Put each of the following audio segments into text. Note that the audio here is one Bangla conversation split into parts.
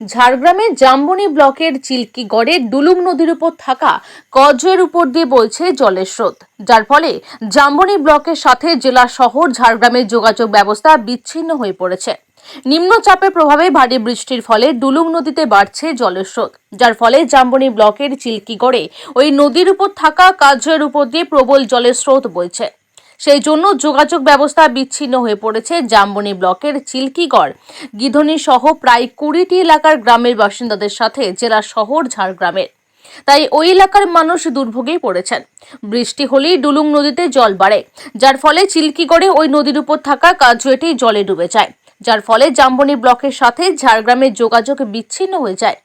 ঝাড়গ্রামের জাম্বনি ব্লকের চিল্কিগড়ে ডুলুম নদীর উপর থাকা কজের উপর দিয়ে বলছে জলের স্রোত। যার ফলে জাম্বনি ব্লকের সাথে জেলা শহর ঝাড়গ্রামের যোগাযোগ ব্যবস্থা বিচ্ছিন্ন হয়ে পড়েছে। নিম্নচাপের প্রভাবে ভারী বৃষ্টির ফলে ডুলুং নদীতে বাড়ছে জলের স্রোত। যার ফলে জাম্বনি ব্লকের চিল্কিগড়ে ওই নদীর উপর থাকা কাজের উপর দিয়ে প্রবল জলের স্রোত বইছে। সেই জন্য যোগাযোগ ব্যবস্থা বিচ্ছিন্ন হয়ে পড়েছে জাম্বনি ব্লকের চিল্কিগড়। গিধনি সহ প্রায় কুড়িটি এলাকার গ্রামের বাসিন্দাদের সাথে জেলা শহর ঝাড়গ্রামের। তাই ওই এলাকার মানুষ দুর্ভোগেই পড়েছেন। বৃষ্টি হলেই ডুলুং নদীতে জল বাড়ে, যার ফলে চিল্কিগড়ে ওই নদীর উপর থাকা কাজুয়েটি জলে ডুবে যায়, যার ফলে জাম্বনি ব্লকের সাথে ঝাড়গ্রামের যোগাযোগ বিচ্ছিন্ন হয়ে যায়।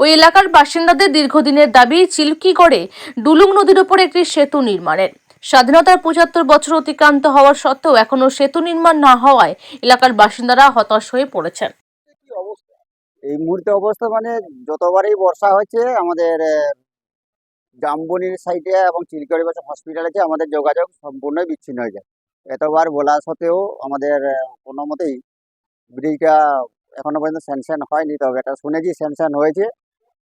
ওই এলাকার বাসিন্দাদের দীর্ঘদিনের দাবি, চিল্কিগড়ে ডুলুং নদীর উপর একটি সেতু নির্মাণের। স্বাধীনতার পঁচাত্তর বছর অতিক্রান্ত হওয়ার সত্ত্বেও এখনও সেতু নির্মাণ না হওয়ায় এলাকার বাসিন্দারা হতাশ হয়ে পড়েছেন। এই মুহূর্তে অবস্থা মানে যতবারই বর্ষা হয়েছে আমাদের জামবনির সাইডে এবং চিলকড়ি বাসা হসপিটাল আছে, আমাদের যোগাযোগ সম্পূর্ণই বিচ্ছিন্ন হয়ে যায়। এতবার বলা সত্ত্বেও আমাদের কোনো মতেই ব্রিজটা এখনও পর্যন্ত স্যাংশন হয়নি, তবে এটা শুনেছি স্যাংশন হয়েছে।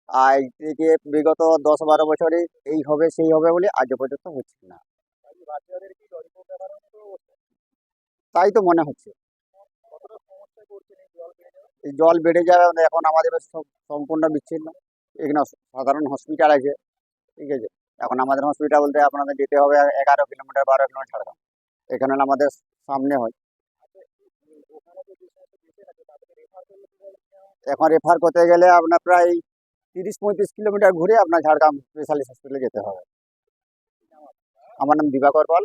আর থেকে বিগত দশ বারো বছরে এই হবে, সেই হবে বলে আজও পর্যন্ত হচ্ছে না। তাই তো মনে হচ্ছে। এই জল বেড়ে যাবে মানে এখন আমাদের সম্পূর্ণ বিচ্ছিন্ন। এখানে সাধারণ হসপিটাল আছে, ঠিক আছে? এখন আমাদের হসপিটাল বলতে আপনাদের যেতে হবে এগারো কিলোমিটার, বারো কিলোমিটার ঝাড়গ্রাম এখানে আমাদের সামনে হয়। এখন রেফার করতে গেলে আপনার প্রায় তিরিশ পঁয়ত্রিশ কিলোমিটার ঘুরে আপনার ঝাড়গ্রাম স্পেশালিস্ট হসপিটালে যেতে হবে। আমার নাম দিবাকর পাল।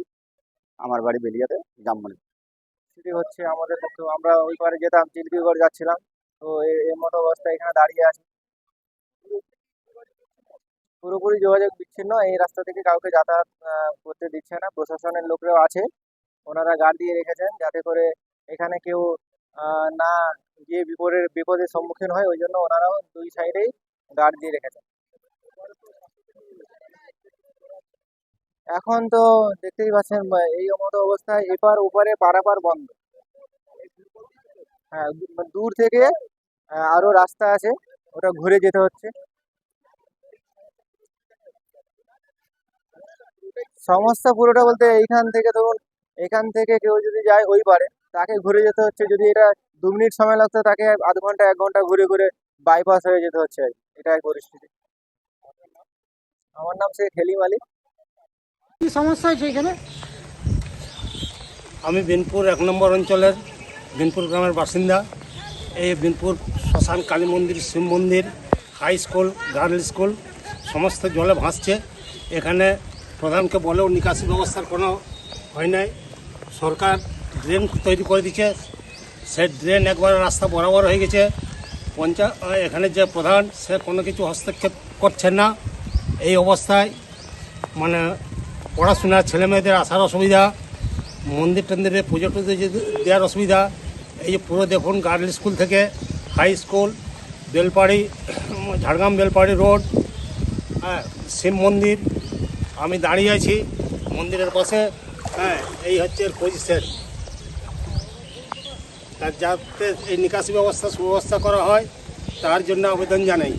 আমার বাড়ি বেলিয়াতে জামমনি পরিস্থিতি হচ্ছে আমাদের পক্ষে। আমরা ওই পারে যেতাম চিলকিগড় যাচ্ছিলাম। তো এর মতো অবস্থা এখানে দাঁড়িয়ে আছে। পুরোপুরি যোগাযোগ বিচ্ছিন্ন। এই রাস্তা থেকে কাউকে যাতায়াত করতে দিচ্ছে না। প্রশাসনের লোকরাও আছে। ওনারা গার্ড দিয়ে রেখেছেন যাতে করে এখানে কেউ না গিয়ে বিপদের বিপদের সম্মুখীন হয়। ওই জন্য ওনারাও দুই সাইডেই গার্ড দিয়ে রেখেছেন। এখন তো দেখতেই পাচ্ছেন এই মতো অবস্থায় এপার ওপারে পারাপার বন্ধ। হ্যাঁ দূর থেকে আহ, আরও রাস্তা আছে ওটা ঘুরে যেতে হচ্ছে। সমস্যা পুরোটা বলতে এইখান থেকে ধরুন এখান থেকে কেউ যদি যায় ওই পারে তাকে ঘুরে যেতে হচ্ছে। যদি এটা দু মিনিট সময় লাগতো তাকে আধ ঘণ্টা এক ঘণ্টা ঘুরে ঘুরে বাইপাস হয়ে যেতে হচ্ছে। এটা এক পরিস্থিতি। আমার নাম শেখ হেলিম আলী। কি সমস্যা হয়েছে এখানে? আমি বিনপুর এক নম্বর অঞ্চলের, বিনপুর গ্রামের বাসিন্দা। এই বিনপুর শ্মশান কালী মন্দির, শিব মন্দির হাই স্কুল গার্ল স্কুল সমস্ত জলে ভাসছে। এখানে প্রধানকে বলেও নিকাশি ব্যবস্থার কোনো হয় নাই। সরকার ড্রেন তৈরি করে দিচ্ছে। সে ড্রেন একবার রাস্তা বরাবর হয়ে গেছে। পঞ্চায়েত এখানে যে প্রধান, সে কোনো কিছু হস্তক্ষেপ করছেন না। এই অবস্থায় মানে পড়াশোনা ছেলে মেয়েদের আসার অসুবিধা, মন্দির টন্দিরে পুজো টুজো দেওয়ার অসুবিধা, এই যে পুরো দেখুন গার্ল স্কুল থেকে high school, Belpahari, Jhargram Belpahari road হ্যাঁ শিব মন্দির, আমি দাঁড়িয়ে আছি মন্দিরের পাশে হ্যাঁ এই হচ্ছে পজিশন। তার যাতে এই নিকাশি ব্যবস্থা, সুব্যবস্থা করা হয়, তার জন্য আবেদন জানাই।